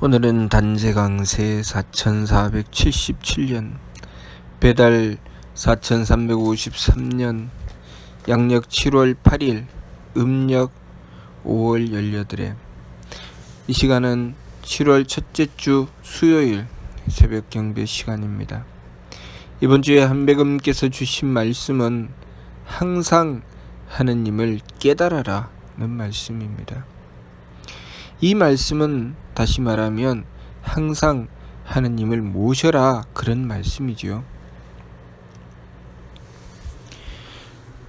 오늘은 단세강 세 4477년 배달 4353년 양력 7월 8일 음력 5월 18일 이 시간은 7월 첫째 주 수요일 새벽 경배 시간입니다. 이번 주에 한백음께서 주신 말씀은 항상 하느님을 깨달아라는 말씀입니다. 이 말씀은 다시 말하면 항상 하느님을 모셔라 그런 말씀이지요.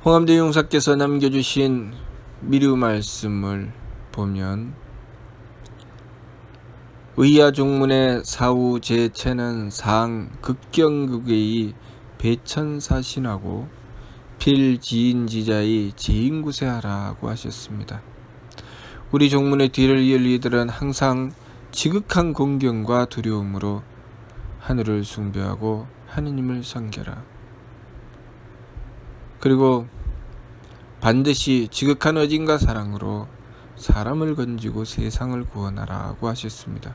홍암대 용사께서 남겨주신 미류 말씀을 보면 의야 종문의 사후 제체는 상 극경극의 배천사신하고 필지인지자의 지인구세하라고 하셨습니다. 우리 종문의 뒤를 이을 이들은 항상 지극한 공경과 두려움으로 하늘을 숭배하고 하느님을 섬겨라. 그리고 반드시 지극한 어진과 사랑으로 사람을 건지고 세상을 구원하라고 하셨습니다.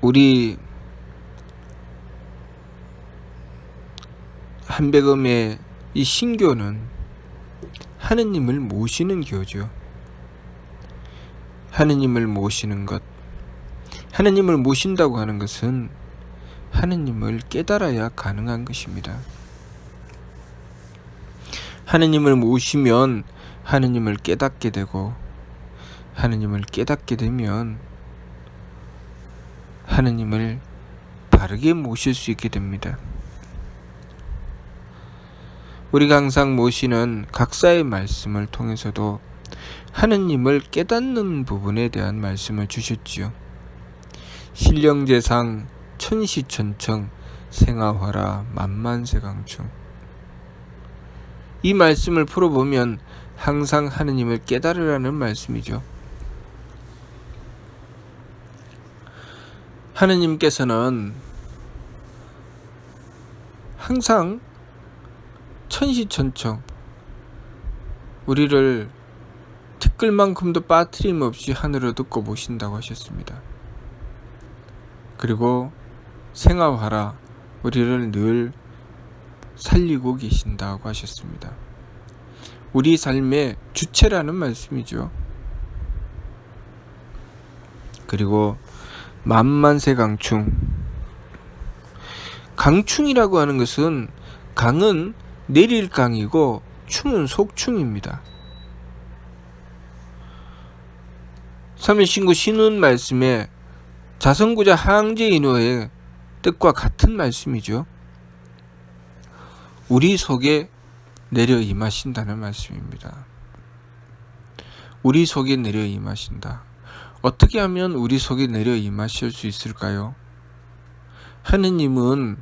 우리 한백음의 이 신교는 하느님을 모시는 교죠. 하느님을 모시는 것. 하느님을 모신다고 하는 것은 하느님을 깨달아야 가능한 것입니다. 하느님을 모시면 하느님을 깨닫게 되고 하느님을 깨닫게 되면 하느님을 바르게 모실 수 있게 됩니다. 우리가 항상 모시는 각사의 말씀을 통해서도 하느님을 깨닫는 부분에 대한 말씀을 주셨지요. 신령제상 천시천청 생아화라 만만세강충 이 말씀을 풀어보면 항상 하느님을 깨달으라는 말씀이죠. 하느님께서는 항상 천시천청 우리를 티끌만큼도 빠트림 없이 하늘을 듣고 보신다고 하셨습니다. 그리고 생활하라 우리를 늘 살리고 계신다고 하셨습니다. 우리 삶의 주체라는 말씀이죠. 그리고 만만세 강충 강충이라고 하는 것은 강은 내릴 강이고 충은 속충입니다. 삼일신구 신운 말씀에 자성구자 항제인호의 뜻과 같은 말씀이죠. 우리 속에 내려 임하신다는 말씀입니다. 우리 속에 내려 임하신다. 어떻게 하면 우리 속에 내려 임하실 수 있을까요? 하느님은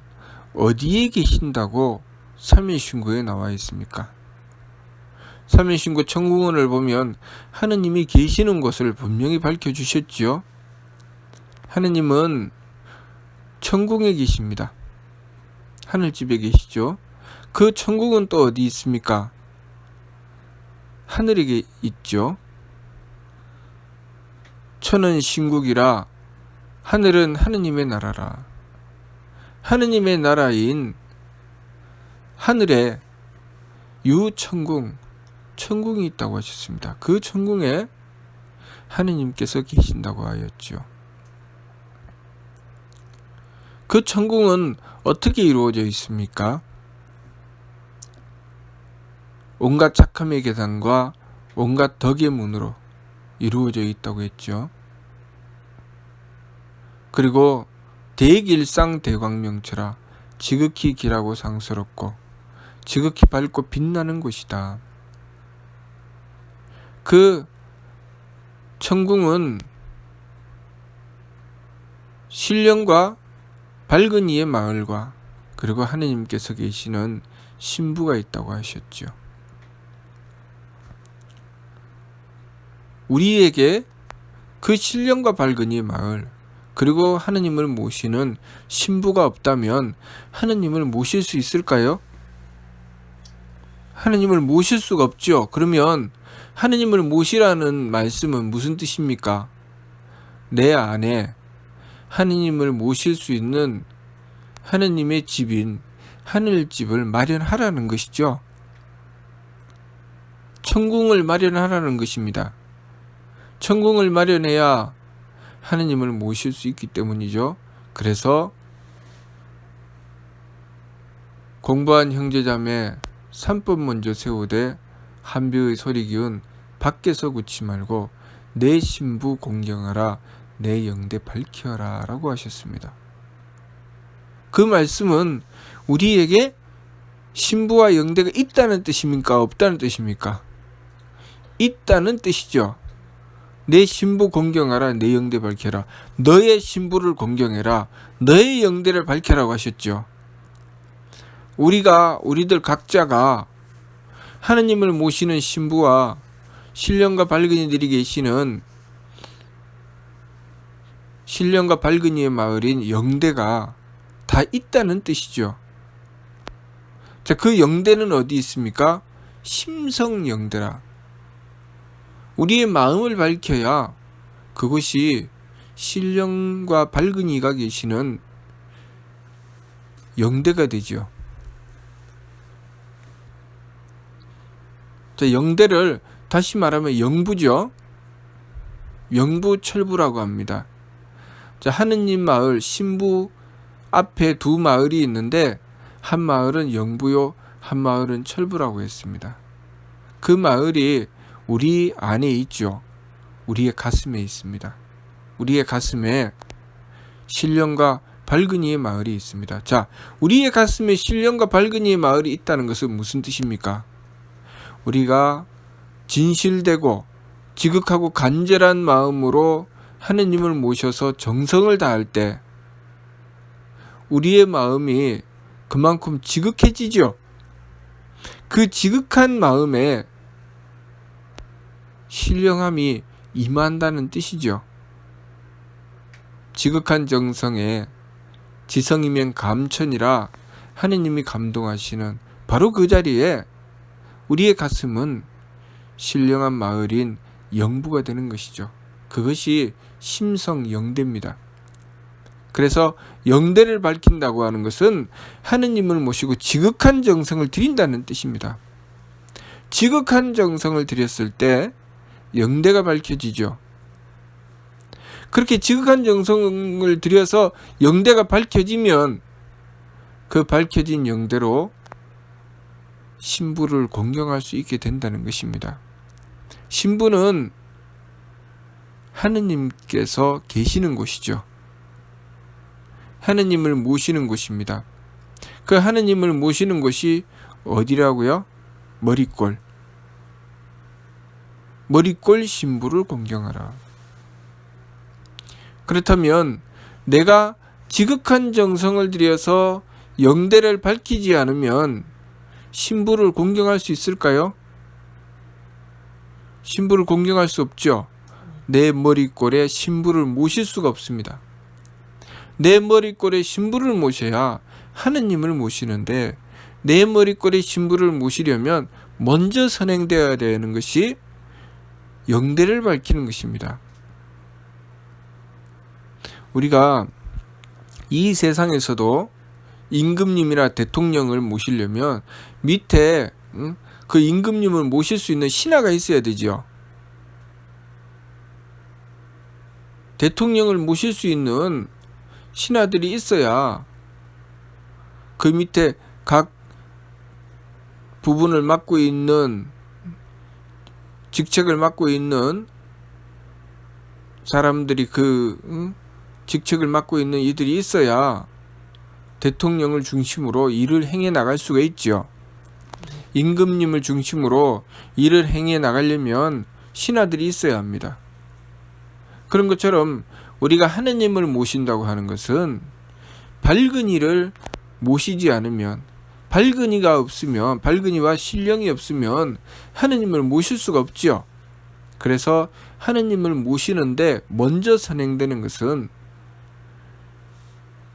어디에 계신다고 삼일신구에 나와 있습니까? 삼일신구 청구원을 보면 하느님이 계시는 곳을 분명히 밝혀주셨지요. 하느님은 천궁에 계십니다. 하늘집에 계시죠. 그 천국은 또 어디 있습니까? 하늘에 있죠. 천은 신국이라 하늘은 하느님의 나라라. 하느님의 나라인 하늘에 유천궁, 천궁이 있다고 하셨습니다. 그 천궁에 하느님께서 계신다고 하였죠. 그 천궁은 어떻게 이루어져 있습니까? 온갖 착함의 계단과 온갖 덕의 문으로 이루어져 있다고 했죠. 그리고 대길상 대광명처라 지극히 길하고 상스럽고 지극히 밝고 빛나는 곳이다. 그 천궁은 신령과 밝은 이의 마을과 그리고 하느님께서 계시는 신부가 있다고 하셨죠. 우리에게 그 신령과 밝은 이의 마을 그리고 하느님을 모시는 신부가 없다면 하느님을 모실 수 있을까요? 하느님을 모실 수가 없죠. 그러면 하느님을 모시라는 말씀은 무슨 뜻입니까? 내 안에 하느님을 모실 수 있는 하느님의 집인 하늘집을 마련하라는 것이죠. 천궁을 마련하라는 것입니다. 천궁을 마련해야 하느님을 모실 수 있기 때문이죠. 그래서 공부한 형제자매 삼법 먼저 세우되 한비의 소리 기운 밖에서 굳지 말고 내 신부 공경하라 내 영대 밝혀라 라고 하셨습니다. 그 말씀은 우리에게 신부와 영대가 있다는 뜻입니까? 없다는 뜻입니까? 있다는 뜻이죠. 내 신부 공경하라 내 영대 밝혀라 너의 신부를 공경해라 너의 영대를 밝혀라고 하셨죠. 우리가 우리들 각자가 하느님을 모시는 신부와 신령과 발근이들이 계시는 신령과 발근이의 마을인 영대가 다 있다는 뜻이죠. 자, 그 영대는 어디 있습니까? 심성 영대라. 우리의 마음을 밝혀야 그것이 신령과 발근이가 계시는 영대가 되죠. 자, 영대를 다시 말하면 영부죠. 영부 철부라고 합니다. 자, 하느님 마을 신부 앞에 두 마을이 있는데 한 마을은 영부요, 한 마을은 철부라고 했습니다. 그 마을이 우리 안에 있죠. 우리의 가슴에 있습니다. 우리의 가슴에 신령과 발근이의 마을이 있습니다. 자, 우리의 가슴에 신령과 발근이의 마을이 있다는 것은 무슨 뜻입니까? 우리가 진실되고 지극하고 간절한 마음으로 하느님을 모셔서 정성을 다할 때 우리의 마음이 그만큼 지극해지죠. 그 지극한 마음에 신령함이 임한다는 뜻이죠. 지극한 정성에 지성이면 감천이라 하느님이 감동하시는 바로 그 자리에 우리의 가슴은 신령한 마을인 영부가 되는 것이죠. 그것이 심성 영대입니다. 그래서 영대를 밝힌다고 하는 것은 하느님을 모시고 지극한 정성을 드린다는 뜻입니다. 지극한 정성을 드렸을 때 영대가 밝혀지죠. 그렇게 지극한 정성을 들여서 영대가 밝혀지면 그 밝혀진 영대로 신부를 공경할 수 있게 된다는 것입니다. 신부는 하느님께서 계시는 곳이죠. 하느님을 모시는 곳입니다. 그 하느님을 모시는 곳이 어디라고요? 머리꼴. 머리꼴 신부를 공경하라. 그렇다면 내가 지극한 정성을 들여서 영대를 밝히지 않으면 신부를 공경할 수 있을까요? 신부를 공경할 수 없죠. 내 머리꼴에 신부를 모실 수가 없습니다. 내 머리꼴에 신부를 모셔야 하느님을 모시는데 내 머리꼴에 신부를 모시려면 먼저 선행되어야 되는 것이 영대를 밝히는 것입니다. 우리가 이 세상에서도 임금님이나 대통령을 모시려면 밑에 응? 그 임금님을 모실 수 있는 신하가 있어야 되지요. 대통령을 모실 수 있는 신하들이 있어야 그 밑에 각 부분을 맡고 있는 직책을 맡고 있는 사람들이 그 응? 직책을 맡고 있는 이들이 있어야 대통령을 중심으로 일을 행해 나갈 수가 있죠. 임금님을 중심으로 일을 행해 나가려면 신하들이 있어야 합니다. 그런 것처럼 우리가 하느님을 모신다고 하는 것은 밝은 이를 모시지 않으면 밝은 이가 없으면 밝은 이와 신령이 없으면 하느님을 모실 수가 없지요. 그래서 하느님을 모시는데 먼저 선행되는 것은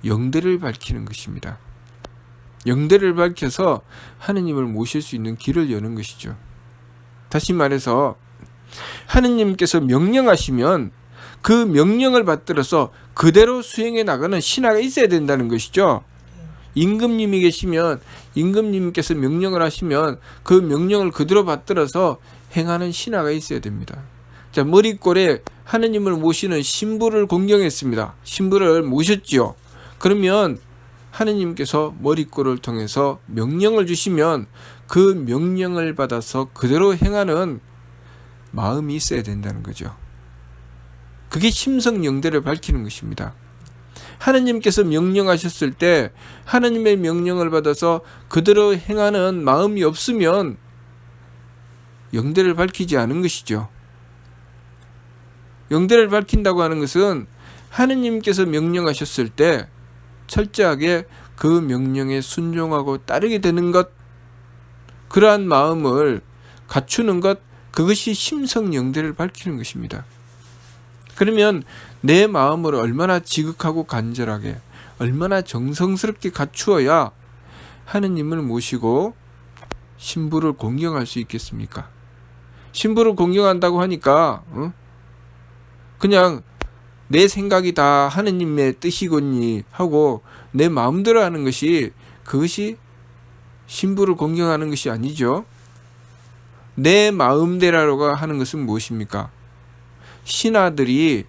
영대를 밝히는 것입니다. 영대를 밝혀서 하느님을 모실 수 있는 길을 여는 것이죠. 다시 말해서 하느님께서 명령하시면 그 명령을 받들어서 그대로 수행해 나가는 신하가 있어야 된다는 것이죠. 임금님이 계시면 임금님께서 명령을 하시면 그 명령을 그대로 받들어서 행하는 신하가 있어야 됩니다. 자, 머리꼴에 하느님을 모시는 신부를 공경했습니다. 신부를 모셨지요. 그러면 하느님께서 머리꼴을 통해서 명령을 주시면 그 명령을 받아서 그대로 행하는 마음이 있어야 된다는 거죠. 그게 심성 영대를 밝히는 것입니다. 하느님께서 명령하셨을 때 하느님의 명령을 받아서 그대로 행하는 마음이 없으면 영대를 밝히지 않은 것이죠. 영대를 밝힌다고 하는 것은 하느님께서 명령하셨을 때 철저하게 그 명령에 순종하고 따르게 되는 것, 그러한 마음을 갖추는 것, 그것이 심성 영대를 밝히는 것입니다. 그러면 내 마음을 얼마나 지극하고 간절하게, 얼마나 정성스럽게 갖추어야 하느님을 모시고 신부를 공경할 수 있겠습니까? 신부를 공경한다고 하니까 어? 그냥 내 생각이 다 하느님의 뜻이겠니 하고 내 마음대로 하는 것이 그것이 신부를 공경하는 것이 아니죠. 내 마음대로가 하는 것은 무엇입니까? 신하들이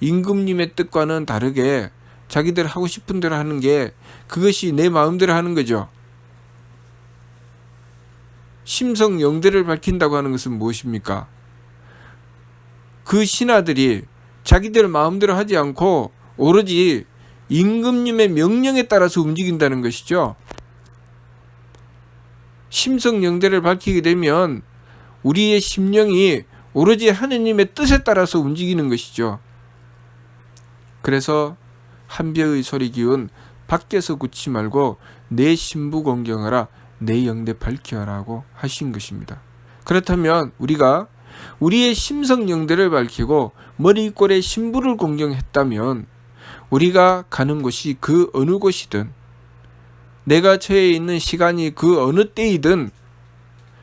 임금님의 뜻과는 다르게 자기들 하고 싶은 대로 하는 게 그것이 내 마음대로 하는 거죠. 심성 영대를 밝힌다고 하는 것은 무엇입니까? 그 신하들이 자기들 마음대로 하지 않고 오로지 임금님의 명령에 따라서 움직인다는 것이죠. 심성 영대를 밝히게 되면 우리의 심령이 오로지 하느님의 뜻에 따라서 움직이는 것이죠. 그래서 한배의 소리 기운 밖에서 굳지 말고 내 신부 공경하라 내 영대 밝혀라고 하신 것입니다. 그렇다면 우리가 우리의 심성 영대를 밝히고 머리꼴에 신부를 공경했다면 우리가 가는 곳이 그 어느 곳이든 내가 처해 있는 시간이 그 어느 때이든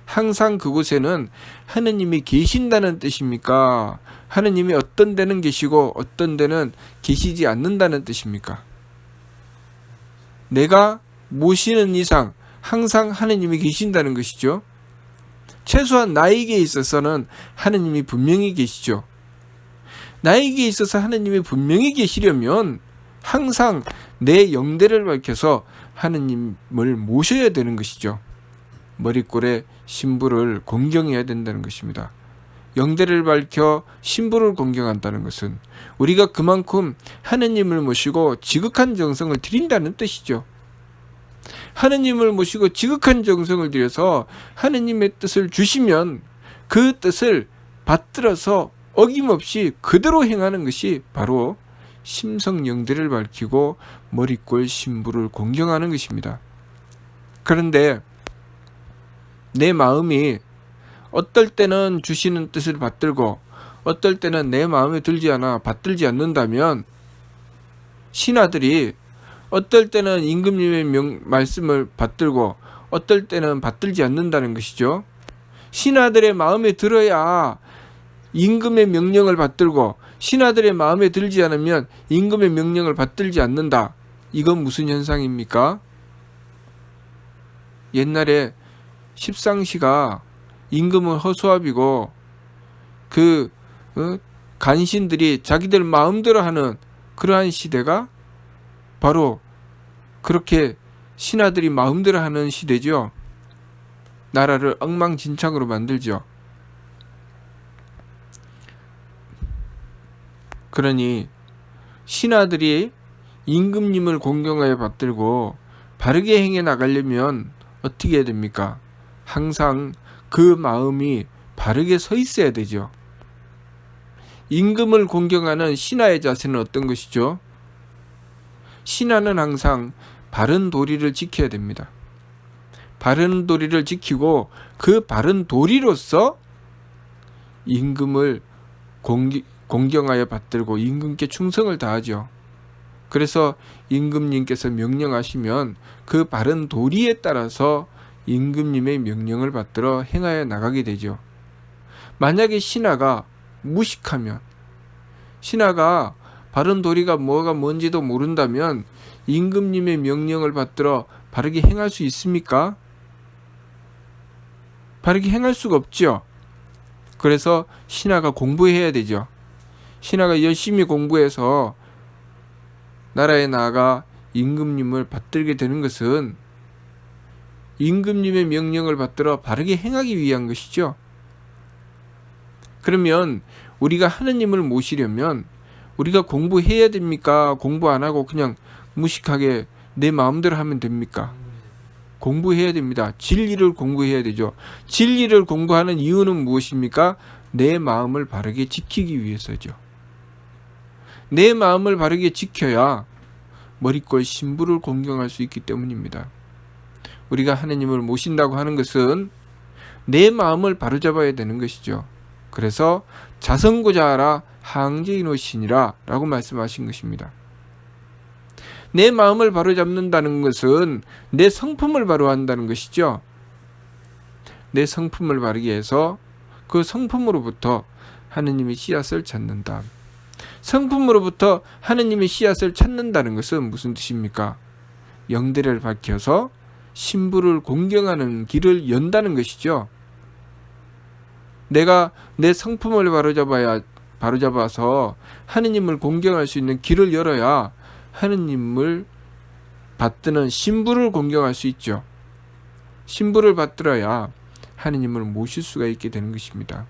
항상 그곳에는 하느님이 계신다는 뜻입니까? 하느님이 어떤 데는 계시고 어떤 데는 계시지 않는다는 뜻입니까? 내가 모시는 이상 항상 하느님이 계신다는 것이죠. 최소한 나에게 있어서는 하느님이 분명히 계시죠. 나에게 있어서 하느님이 분명히 계시려면 항상 내 영대를 밝혀서 하느님을 모셔야 되는 것이죠. 머리꼴에 신부를 공경해야 된다는 것입니다. 영대를 밝혀 신부를 공경한다는 것은 우리가 그만큼 하느님을 모시고 지극한 정성을 드린다는 뜻이죠. 하느님을 모시고 지극한 정성을 들여서 하느님의 뜻을 주시면 그 뜻을 받들어서 어김없이 그대로 행하는 것이 바로 심성영대를 밝히고 머리꼴 신부를 공경하는 것입니다. 그런데 내 마음이 어떨 때는 주시는 뜻을 받들고 어떨 때는 내 마음에 들지 않아 받들지 않는다면 신하들이 어떨 때는 임금님의 명, 말씀을 받들고 어떨 때는 받들지 않는다는 것이죠. 신하들의 마음에 들어야 임금의 명령을 받들고 신하들의 마음에 들지 않으면 임금의 명령을 받들지 않는다. 이건 무슨 현상입니까? 옛날에 십상시가 임금은 허수아비고 그 어? 간신들이 자기들 마음대로 하는 그러한 시대가 바로 그렇게 신하들이 마음대로 하는 시대죠. 나라를 엉망진창으로 만들죠. 그러니 신하들이 임금님을 공경하여 받들고 바르게 행해 나가려면 어떻게 해야 됩니까? 항상 그 마음이 바르게 서 있어야 되죠. 임금을 공경하는 신하의 자세는 어떤 것이죠? 신하는 항상 바른 도리를 지켜야 됩니다. 바른 도리를 지키고 그 바른 도리로서 임금을 공기, 공경하여 받들고 임금께 충성을 다하죠. 그래서 임금님께서 명령하시면 그 바른 도리에 따라서 임금님의 명령을 받들어 행하여 나가게 되죠. 만약에 신하가 무식하면 신하가 바른 도리가 뭐가 뭔지도 모른다면 임금님의 명령을 받들어 바르게 행할 수 있습니까? 바르게 행할 수가 없죠. 그래서 신하가 공부해야 되죠. 신하가 열심히 공부해서 나라에 나아가 임금님을 받들게 되는 것은 임금님의 명령을 받들어 바르게 행하기 위한 것이죠. 그러면 우리가 하느님을 모시려면 우리가 공부해야 됩니까? 공부 안 하고 그냥 무식하게 내 마음대로 하면 됩니까? 공부해야 됩니다. 진리를 공부해야 되죠. 진리를 공부하는 이유는 무엇입니까? 내 마음을 바르게 지키기 위해서죠. 내 마음을 바르게 지켜야 머리꼴 신부를 공경할 수 있기 때문입니다. 우리가 하느님을 모신다고 하는 것은 내 마음을 바로잡아야 되는 것이죠. 그래서 자성고자하라 항제이노신이라 라고 말씀하신 것입니다. 내 마음을 바로잡는다는 것은 내 성품을 바로한다는 것이죠. 내 성품을 바르게 해서 그 성품으로부터 하느님의 씨앗을 찾는다. 성품으로부터 하느님의 씨앗을 찾는다는 것은 무슨 뜻입니까? 영대를 밝혀서 신부를 공경하는 길을 연다는 것이죠. 내가 내 성품을 바로잡아야 바로잡아서 하느님을 공경할 수 있는 길을 열어야 하느님을 받드는 신부를 공경할 수 있죠. 신부를 받들어야 하느님을 모실 수가 있게 되는 것입니다.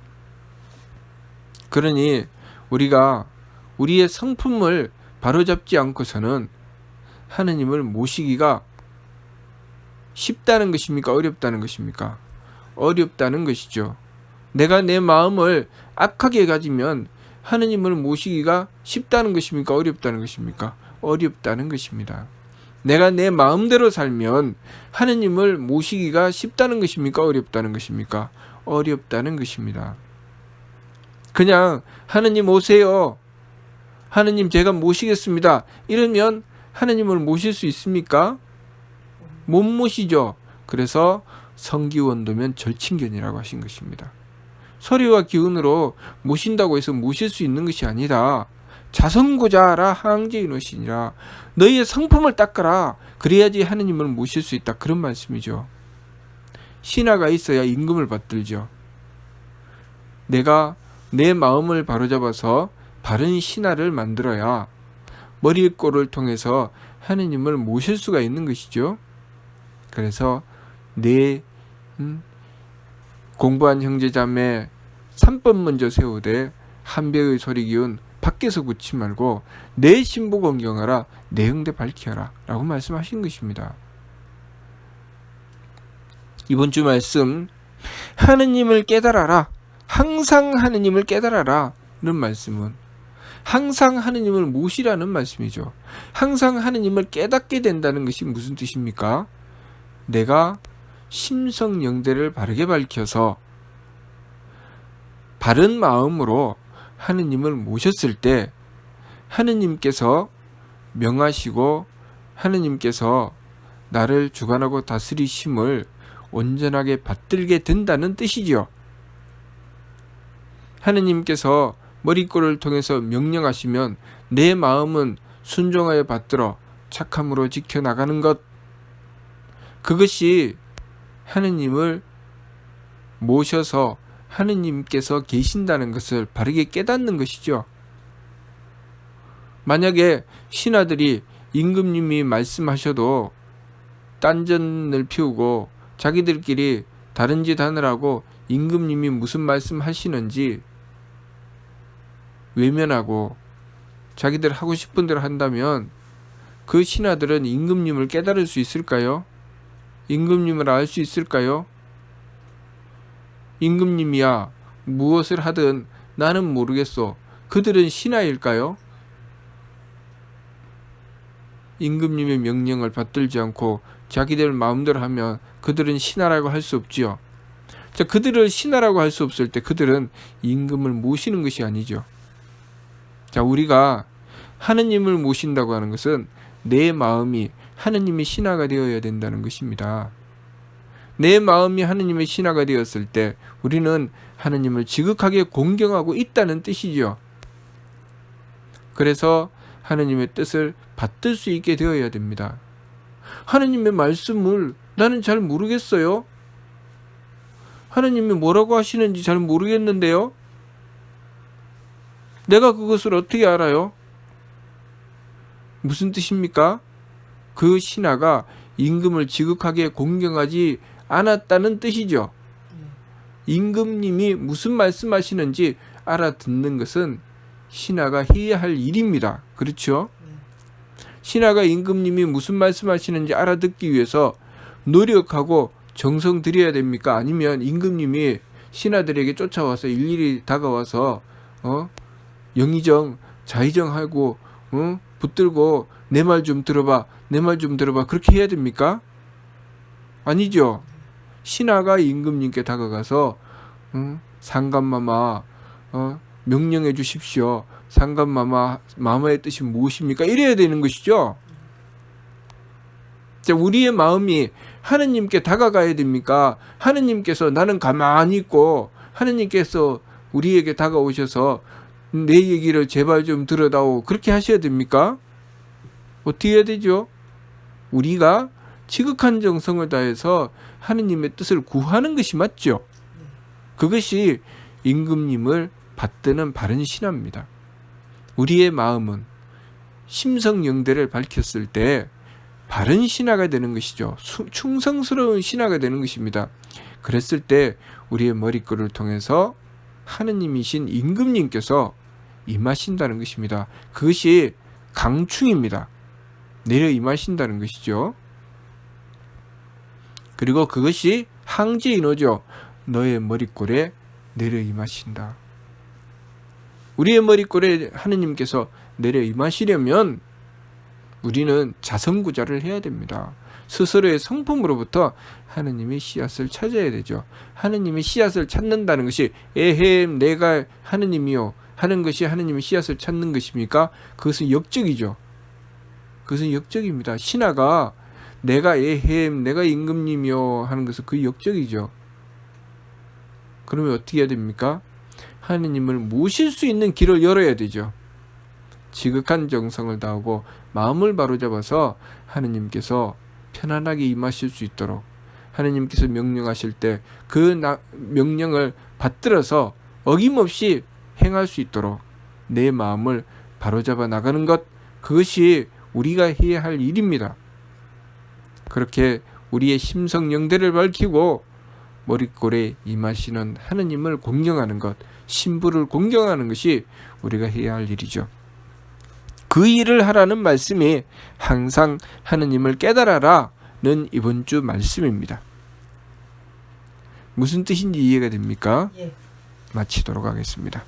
그러니 우리가 우리의 성품을 바로잡지 않고서는 하느님을 모시기가 쉽다는 것입니까? 어렵다는 것입니까? 어렵다는 것이죠. 내가 내 마음을 악하게 가지면 하느님을 모시기가 쉽다는 것입니까? 어렵다는 것입니까? 어렵다는 것입니다. 내가 내 마음대로 살면 하느님을 모시기가 쉽다는 것입니까? 어렵다는 것입니까? 어렵다는 것입니다. 그냥 하느님 오세요. 하느님 제가 모시겠습니다. 이러면 하느님을 모실 수 있습니까? 못 모시죠. 그래서 성기원도면 절친견이라고 하신 것입니다. 소리와 기운으로 모신다고 해서 모실 수 있는 것이 아니라 자성고자라 항제이노시니라 너희의 성품을 닦아라 그래야지 하느님을 모실 수 있다 그런 말씀이죠. 신하가 있어야 임금을 받들죠. 내가 내 마음을 바로잡아서 바른 신하를 만들어야 머리꼴을 통해서 하느님을 모실 수가 있는 것이죠. 그래서 내 음, 공부한 형제자매 3번 먼저 세우되 한 배의 소리 기운 밖에서 굳지 말고 내 신부 공경하라 내 형대 밝히어라 라고 말씀하신 것입니다. 이번 주 말씀 하느님을 깨달아라 항상 하느님을 깨달아라 는 말씀은 항상 하느님을 모시라는 말씀이죠. 항상 하느님을 깨닫게 된다는 것이 무슨 뜻입니까? 내가 심성 영대를 바르게 밝혀서 바른 마음으로 하느님을 모셨을 때 하느님께서 명하시고 하느님께서 나를 주관하고 다스리심을 온전하게 받들게 된다는 뜻이지요. 하느님께서 머리꼴을 통해서 명령하시면 내 마음은 순종하여 받들어 착함으로 지켜나가는 것. 그것이 하느님을 모셔서 하느님께서 계신다는 것을 바르게 깨닫는 것이죠. 만약에 신하들이 임금님이 말씀하셔도 딴전을 피우고 자기들끼리 다른 짓 하느라고 임금님이 무슨 말씀 하시는지 외면하고 자기들 하고 싶은 대로 한다면 그 신하들은 임금님을 깨달을 수 있을까요? 임금님을 알 수 있을까요? 임금님이야 무엇을 하든 나는 모르겠어. 그들은 신하일까요? 임금님의 명령을 받들지 않고 자기들 마음대로 하면 그들은 신하라고 할 수 없지요. 자, 그들을 신하라고 할 수 없을 때 그들은 임금을 모시는 것이 아니죠. 자, 우리가 하느님을 모신다고 하는 것은 내 마음이 하느님의 신하가 되어야 된다는 것입니다. 내 마음이 하느님의 신하가 되었을 때 우리는 하느님을 지극하게 공경하고 있다는 뜻이죠. 그래서 하느님의 뜻을 받들 수 있게 되어야 됩니다. 하느님의 말씀을 나는 잘 모르겠어요. 하느님이 뭐라고 하시는지 잘 모르겠는데요. 내가 그것을 어떻게 알아요? 무슨 뜻입니까? 그 신하가 임금을 지극하게 공경하지 않았다는 뜻이죠. 임금님이 무슨 말씀하시는지 알아듣는 것은 신하가 해야 할 일입니다. 그렇죠? 신하가 임금님이 무슨 말씀하시는지 알아듣기 위해서 노력하고 정성 들여야 됩니까? 아니면 임금님이 신하들에게 쫓아와서 일일이 다가와서 어 영의정 자의정하고 어 붙들고 내 말 좀 들어봐 내 말 좀 들어봐 그렇게 해야 됩니까? 아니죠. 신하가 임금님께 다가가서 어, 상감마마 어, 명령해 주십시오. 상감마마 마마의 뜻이 무엇입니까? 이래야 되는 것이죠. 자, 우리의 마음이 하느님께 다가가야 됩니까? 하느님께서 나는 가만히 있고 하느님께서 우리에게 다가오셔서 내 얘기를 제발 좀 들어다오 그렇게 하셔야 됩니까? 어떻게 해야 되죠? 우리가 지극한 정성을 다해서 하느님의 뜻을 구하는 것이 맞죠. 그것이 임금님을 받드는 바른 신화입니다. 우리의 마음은 심성영대를 밝혔을 때 바른 신하가 되는 것이죠. 수- 충성스러운 신하가 되는 것입니다. 그랬을 때 우리의 머리글을 통해서 하느님이신 임금님께서 임하신다는 것입니다. 그것이 강충입니다. 내려 임하신다는 것이죠. 그리고 그것이 항지인어죠. 너의 머리꼴에 내려 임하신다. 우리의 머리꼴에 하느님께서 내려 임하시려면 우리는 자성구자를 해야 됩니다. 스스로의 성품으로부터 하느님의 씨앗을 찾아야 되죠. 하느님의 씨앗을 찾는다는 것이 에헴 내가 하느님이요 하는 것이 하느님의 씨앗을 찾는 것입니까? 그것은 역적이죠. 그것은 역적입니다. 신하가 내가 에헴 내가 임금님이요 하는 것은 그 역적이죠. 그러면 어떻게 해야 됩니까? 하느님을 모실 수 있는 길을 열어야 되죠. 지극한 정성을 다하고 마음을 바로잡아서 하느님께서 편안하게 임하실 수 있도록 하느님께서 명령하실 때 그 명령을 받들어서 어김없이 행할 수 있도록 내 마음을 바로잡아 나가는 것 그것이 우리가 해야 할 일입니다. 그렇게 우리의 심성 영대를 밝히고 머릿골에 임하시는 하느님을 공경하는 것, 신부를 공경하는 것이 우리가 해야 할 일이죠. 그 일을 하라는 말씀이 항상 하느님을 깨달아라는 이번 주 말씀입니다. 무슨 뜻인지 이해가 됩니까? 예. 마치도록 하겠습니다.